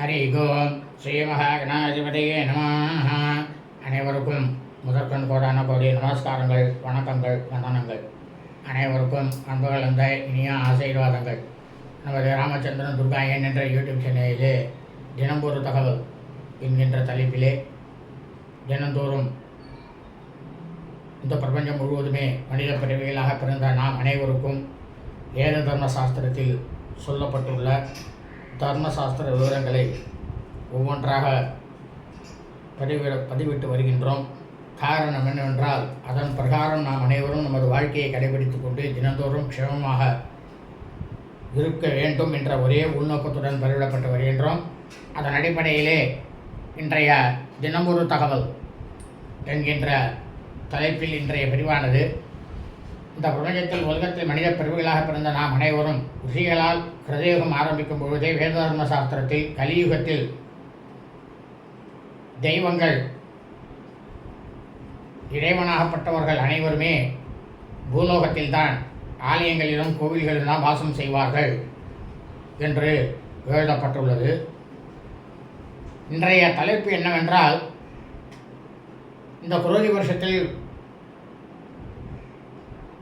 ஹரி ஓம் ஸ்ரீ மகாகணாதிபதியே நமः அனைவருக்கும் முதற்கண் கோடான கோடி நமஸ்காரங்கள் வணக்கங்கள் வந்தனங்கள் அனைவருக்கும் அன்பு கலந்த இனிய ஆசீர்வாதங்கள் நமது ராமச்சந்திரன் துர்காயன் என்ற யூடியூப் சேனலிலே தினம் ஒரு தகவல் என்கின்ற தலைப்பிலே தினந்தோறும் இந்த பிரபஞ்சம் முழுவதுமே மனித பிறவிகளாக பிறந்த நாம் அனைவருக்கும் வேத தர்ம சாஸ்திரத்தில் சொல்லப்பட்டுள்ள தர்மசாஸ்திர விவரங்களை ஒவ்வொன்றாக பதிவிட பதிவிட்டு வருகின்றோம். காரணம் என்னவென்றால் அதன் பிரகாரம் நாம் அனைவரும் நமது வாழ்க்கையை கடைபிடித்துக் கொண்டு தினந்தோறும் க்ஷேமமாக இருக்க வேண்டும் என்ற ஒரே உள்நோக்கத்துடன் பதிவிடப்பட்டு வருகின்றோம். அதன் அடிப்படையிலே இன்றைய தினமொரு தகவல் என்கின்ற தலைப்பில் இன்றைய பிரிவானது இந்த பிரபஞ்சத்தில் உலகத்தில் மனித பிரிவுகளாக பிறந்த நாம் அனைவரும் ரிஷிகளால் கிருதயுகம் ஆரம்பிக்கும் பொழுதே வேததர்ம சாஸ்திரத்தில் கலியுகத்தில் தெய்வங்கள் இறைவனாகப்பட்டவர்கள் அனைவருமே பூலோகத்தில்தான் ஆலயங்களிலும் கோவில்களிலும் வாசம் செய்வார்கள் என்று எழுதப்பட்டுள்ளது. இன்றைய தலைப்பு என்னவென்றால் இந்த குரோதி வருஷத்தில்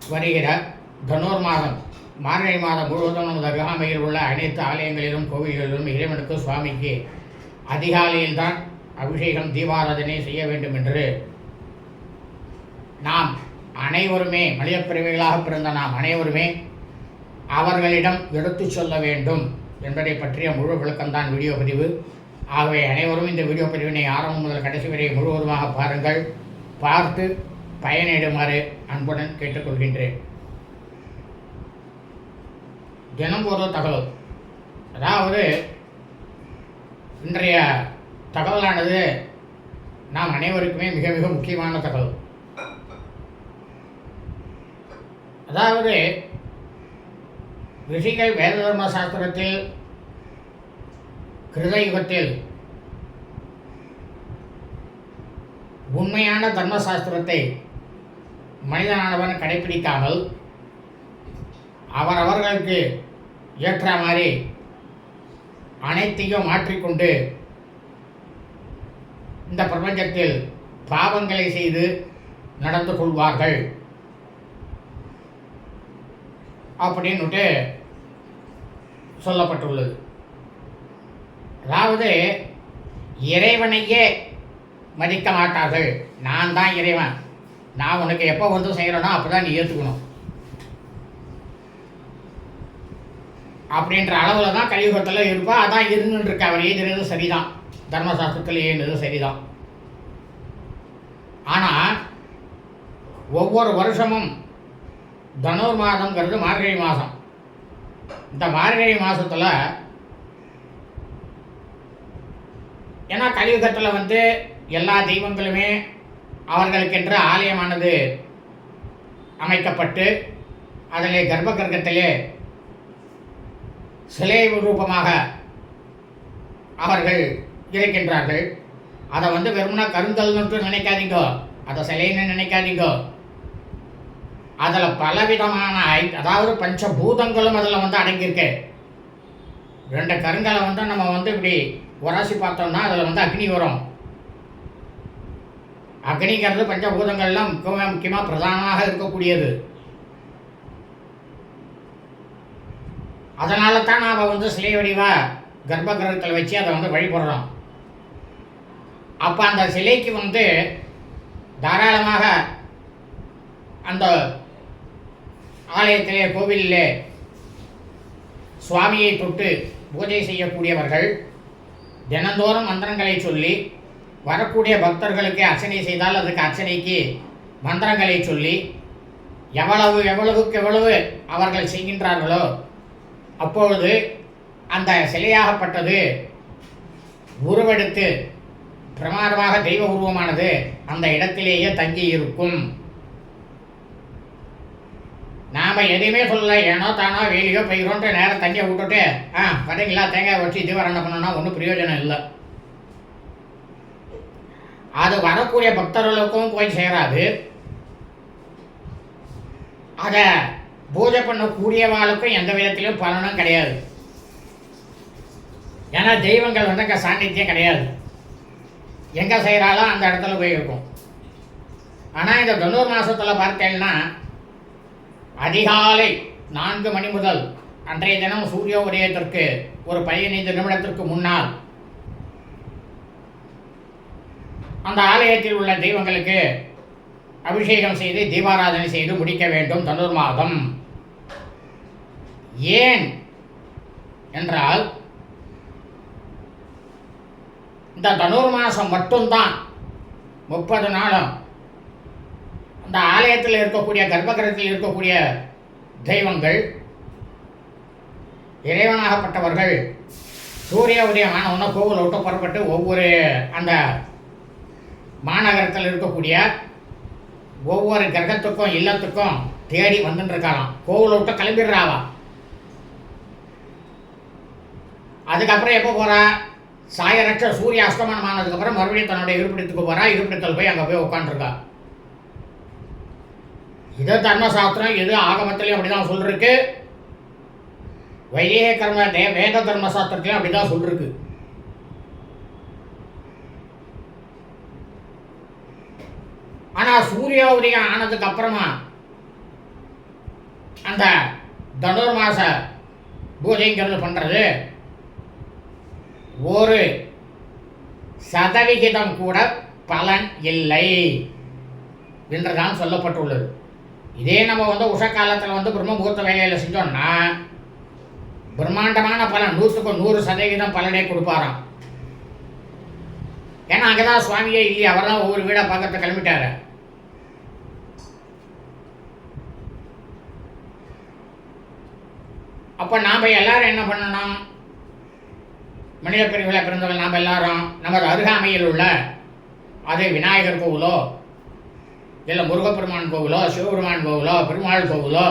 வருகிற தனோர் மாதம் மார்கழி மாதம் முழுவதும் நமது அருகாமையில் உள்ள அனைத்து ஆலயங்களிலும் கோவில்களிலும் இறைவனுக்கு சுவாமிக்கு அதிகாலையில்தான் அபிஷேகம் தீபாராதனை செய்ய வேண்டும் என்று நாம் அனைவருமே மனித பிறந்த நாம் அனைவருமே அவர்களிடம் எடுத்துச் சொல்ல வேண்டும் என்பதை பற்றிய முழு விளக்கம்தான் வீடியோ பதிவு. ஆகவே அனைவரும் இந்த வீடியோ பதிவினை ஆரம்பம் முதல் கடைசி வரை முழுவதுமாக பாருங்கள். பார்த்து பயனிடுமாறு அன்புடன் கேட்டுக்கொள்கின்றேன். தினம் ஒரு தகவல். அதாவது இன்றைய தகவலானது நாம் அனைவருக்குமே மிக மிக முக்கியமான தகவல். அதாவது ரிஷிகள் வேத தர்ம சாஸ்திரத்தில் கிருதயுகத்தில் உண்மையான தர்மசாஸ்திரத்தை மனிதனானவன் கடைபிடிக்காமல் அவரவர்களுக்கு ஏற்ற மாதிரி அனைத்தையும் மாற்றிக்கொண்டு இந்த பிரபஞ்சத்தில் பாவங்களை செய்து நடந்து கொள்வார்கள். அப்படின்னுட்டு சொல்லப்பட்டுள்ளது. அதாவது இறைவனையே மதிக்க மாட்டார்கள். நான் தான் இறைவன். நான் உனக்கு எப்போ வந்து செய்கிறேனோ அப்போ தான் நீ ஏற்றுக்கணும் அப்படின்ற அளவில் தான் கலியுகத்தில் இருப்பா. அதான் இருந்துட்டு இருக்க. அவர் எழுதுறது சரிதான். தர்மசாஸ்திரத்தில் எழுதுறது சரிதான். ஆனால் ஒவ்வொரு வருஷமும் தனுர் மாதங்கிறது மார்கழி மாதம் இந்த மார்கழி மாதத்தில் ஏன்னா கலியுகத்தில் வந்து எல்லா தெய்வங்களுமே அவர்களுக்கென்று ஆலயமானது அமைக்கப்பட்டு அதிலே கர்ப்ப கிரகத்திலே சிலை ரூபமாக அவர்கள் இருக்கின்றார்கள். அதை வந்து வெறும்னா கருங்கல்னு நினைக்காதீங்க. அதை சிலைன்னு நினைக்காதீங்க. அதில் பலவிதமான ஐ- அதாவது பஞ்சபூதங்களும் அதில் வந்து அடங்கியிருக்கு. ரெண்டு கருங்கலை வந்து நம்ம வந்து இப்படி உராசி பார்த்தோம்னா அதில் வந்து அக்னி வரும். அக்னிங்கிறது பஞ்சபூதங்கள்லாம் முக்கியமாக முக்கியமாக பிரதானமாக இருக்கக்கூடியது. அதனால தான் நாம் வந்து சிலை வடிவாக கர்ப்ப கிரகத்தில் வச்சு அதை வந்து வழிபடுறோம். அப்போ அந்த சிலைக்கு வந்து தாராளமாக அந்த ஆலயத்திலே கோவிலிலே சுவாமியை தொட்டு பூஜை செய்யக்கூடியவர்கள் தினந்தோறும் மந்திரங்களை சொல்லி வரக்கூடிய பக்தர்களுக்கு அர்ச்சனை செய்தால் அதுக்கு அர்ச்சனைக்கு மந்திரங்களை சொல்லி எவ்வளவு எவ்வளவுக்கு எவ்வளவு அவர்கள் செய்கின்றார்களோ அப்பொழுது அந்த சிலையாகப்பட்டது உருவெடுத்து பிரமாதமாக தெய்வ உருவமானது அந்த இடத்திலேயே தங்கி இருக்கும் நாம் எதையுமே சொல்லல ஏனோ தானோ வேலியோ பயிரோன்ட்டு நேரம் தண்ணியை விட்டுட்டு ஆ வரீங்களா தேங்காய் வச்சு தீவாரணம் பண்ணோன்னா ஒன்றும் பிரயோஜனம் இல்லை. அது வரக்கூடிய பக்தர்களுக்கும் போய் சேராது. அதை பூஜை பண்ணக்கூடியவாளுக்கும் எந்த விதத்திலும் பலனும் கிடையாது. ஏன்னா தெய்வங்கள் வந்து அங்கே சாநித்தியம் கிடையாது. எங்கே செய்கிறாலோ அந்த இடத்துல போய் இருக்கும். ஆனால் இந்த தொண்ணூறு மாதத்தில் பார்த்தேன்னா அதிகாலை நான்கு மணி முதல் அன்றைய தினம் சூரிய உதயத்திற்கு ஒரு பதினைந்து நிமிடத்திற்கு முன்னால் அந்த ஆலயத்தில் உள்ள தெய்வங்களுக்கு அபிஷேகம் செய்து தீபாராதனை செய்து முடிக்க வேண்டும் தனுர் மாதம். ஏன் என்றால் இந்த தனுர் மாதம் மட்டும்தான். முப்பது நாளும். அந்த ஆலயத்தில் இருக்கக்கூடிய கர்ப்பகிரகத்தில் இருக்கக்கூடிய தெய்வங்கள் இறைவனாகப்பட்டவர்கள் சூரிய உதயமான உன்ன கோவில் விட்டு புறப்பட்டு ஒவ்வொரு அந்த மாநகரத்தில் இருக்கக்கூடிய ஒவ்வொரு கிரகத்துக்கும் இல்லத்துக்கும் தேடி வந்துட்டு இருக்கலாம் விட்டு கிளம்பிடுறாவா. அதுக்கப்புறம் எப்போ போகிறா சாயரட்ச சூரிய அஸ்தமனம் ஆனதுக்கப்புறம் மறுபடியும் தன்னுடைய இருப்பிடத்துக்கு போகிறா இருப்பிடத்தில் போய் அங்கே போய் உட்காந்துருக்கா இது தர்மசாஸ்திரம் இது ஆகமத்திலையும் அப்படிதான் சொல்லிருக்கு. வைதிக கர்ம தே- வேத தர்மசாஸ்திரத்திலையும் அப்படிதான் சொல்லிருக்கு. ஆனால் சூரிய உதயம் ஆனதுக்கு அப்புறமா அந்த தனுர்மாச பூஜைங்கிறது பண்ணுறது ஒரு சதவிகிதம் கூட பலன் இல்லை என்றுதான் சொல்லப்பட்டுள்ளது. இதே நம்ம வந்து உஷ காலத்தில் வந்து பிரம்ம முகூர்த்த வேலையில் செஞ்சோம்னா பிரம்மாண்டமான பலன் நூற்றுக்கு நூறு சதவிகிதம் பலனே கொடுப்பாராம். ஏன்னா அங்கதான் சுவாமியே இல்லையே அவர் தான் ஒவ்வொரு வீடாக பார்க்கறதுக்கு கிளம்பிட்டார். அப்போ நாம் எல்லாரும் என்ன பண்ணணும்? மனித பிரிவில் பிறந்தவர்கள் நாம் எல்லாரும் நமது அருகாமையில் உள்ள அது விநாயகர் கோவிலோ இல்லை முருகப்பெருமான் கோவிலோ சிவபெருமான் கோவிலோ பெருமாள் கோவிலோ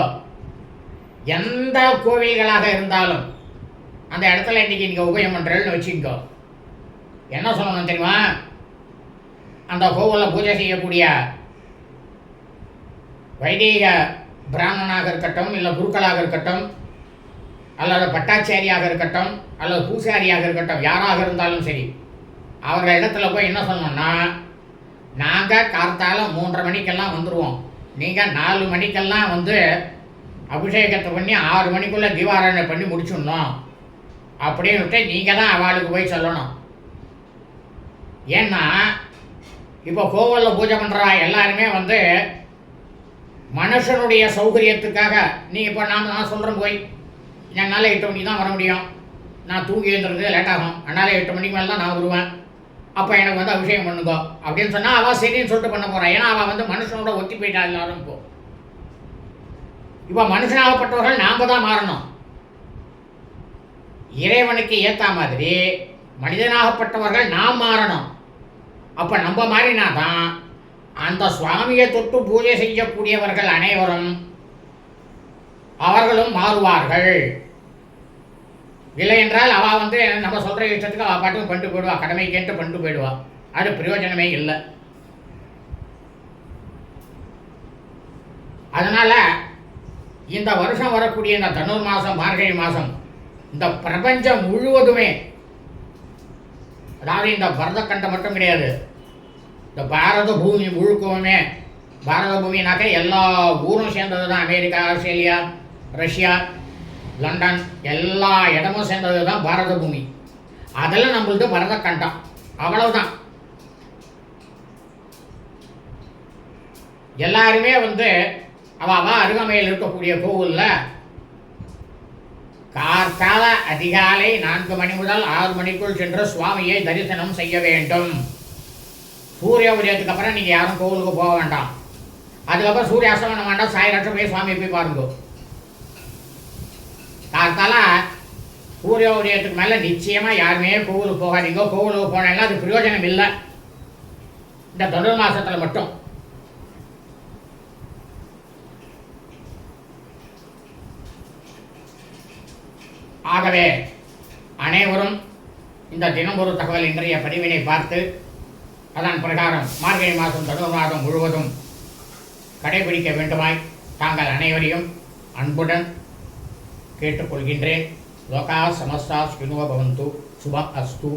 எந்த கோவில்களாக இருந்தாலும் அந்த இடத்துல இன்றைக்கி நீங்கள் உபயம் பண்ணுறேன்னு வச்சுக்கோ. என்ன சொல்லணும் தெரியுமா? அந்த கோவிலில் பூஜை செய்யக்கூடிய வைதிக பிராமணனாக இருக்கட்டும் இல்லை குருக்களாக இருக்கட்டும் அல்லது பட்டாச்சாரியாக இருக்கட்டும் அல்லது பூசாரியாக இருக்கட்டும் யாராக இருந்தாலும் சரி அவர்கள் இடத்துல போய் என்ன சொல்லணும்னா நாங்கள் கார்த்தால மூன்றரை மணிக்கெல்லாம் வந்துடுவோம் நீங்கள் நாலு மணிக்கெல்லாம் வந்து அபிஷேகத்தை பண்ணி ஆறு மணிக்குள்ளே தீபாராதனை பண்ணி முடிச்சிடணும். அப்படின்னுட்டு நீங்கள் தான் அவளுக்கு போய் சொல்லணும். ஏன்னா இப்போ கோவிலில் பூஜை பண்ணுறா எல்லாருமே வந்து மனுஷனுடைய சௌகரியத்துக்காக நீ இப்போ நான் நான் சொல்கிறேன் போய். என்னால் எட்டு மணிக்கு தான் வர முடியும். நான் தூங்கி எழுந்துறது லேட் ஆகும். அதனால் எட்டு மணிக்கு மேலே தான் நான் வருவேன். அப்போ எனக்கு வந்து அபிஷேகம் பண்ணுங்கோ. அப்படின்னு சொன்னால் அவள் சரின்னு சொல்லிட்டு பண்ண போகிறான் ஏன்னா அவள் வந்து மனுஷனோட ஒத்தி போயிட்டா எல்லாரும் இப்போ. இப்போ மனுஷனாகப்பட்டவர்கள் நாம் தான் மாறணும். இறைவனுக்கு ஏற்ற மாதிரி மனிதனாகப்பட்டவர்கள் நாம் மாறணும். அப்போ நம்ம மாறினா தான் அந்த சுவாமியை தொட்டு பூஜை செய்யக்கூடியவர்கள் அனைவரும் அவர்களும் மாறுவார்கள். இல்லை என்றால் அவள் வந்து நம்ம சொல்கிற இஷ்டத்துக்கு அவள் பாட்டுக்கு பண்ணிட்டு போயிடுவா கடமை கேட்டு பண்ணிட்டு போயிடுவா. அது பிரயோஜனமே இல்லை. அதனால் இந்த வருஷம் வரக்கூடிய இந்த தனுர் மாதம் மார்கழி மாதம் இந்த பிரபஞ்சம் முழுவதுமே அதாவது இந்த பரதக்கண்டம் மட்டும் கிடையாது இந்த பாரத பூமி முழுக்கவுமே பாரத பூமினாக்க எல்லா ஊரும் சேர்ந்தது தான் அமெரிக்கா ஆஸ்திரேலியா ரஷ்யா லண்டன் எல்லா இடமும் சேர்ந்தது தான் பாரத பூமி அதில் நம்மளது கண்டம் அவ்வளவுதான். எல்லாருமே வந்து அவாவா அருகமையில் அருகாமையில் இருக்கக்கூடிய கோவிலில் கார்த்தால அதிகாலை நான்கு மணி முதல் ஆறு மணிக்குள் சென்று சுவாமியை தரிசனம் செய்ய வேண்டும். சூரிய உதயத்துக்கு அப்புறம் நீங்கள் யாரும் கோவிலுக்கு போக வேண்டாம். அதுக்கப்புறம் சூரிய அஸ்தமனம் வேண்டாம் சாயிரட்சம் போய் சுவாமி போய் பாருங்க. அதனால சூரிய உதயத்துக்கு மேலே நிச்சயமாக யாருமே கோவிலுக்கு போகாதீங்க. கோவிலுக்கு போனீங்கன்னா அது பிரயோஜனம் இல்லை. இந்த தொடர் மாதத்தில் மட்டும். ஆகவே அனைவரும் இந்த தினம் ஒரு தகவல் இன்றைய பதிவினை பார்த்து அதன் பிரகாரம் மார்கழி மாதம் தனுர் மாதம் முழுவதும் கடைபிடிக்க வேண்டுமாய் தாங்கள் அனைவரையும் அன்புடன் கேட்டுக்கொள்கின்றேன். லோகா சமஸ்தா ஸ்கினுவ பவந்து. சுப அஸ்து.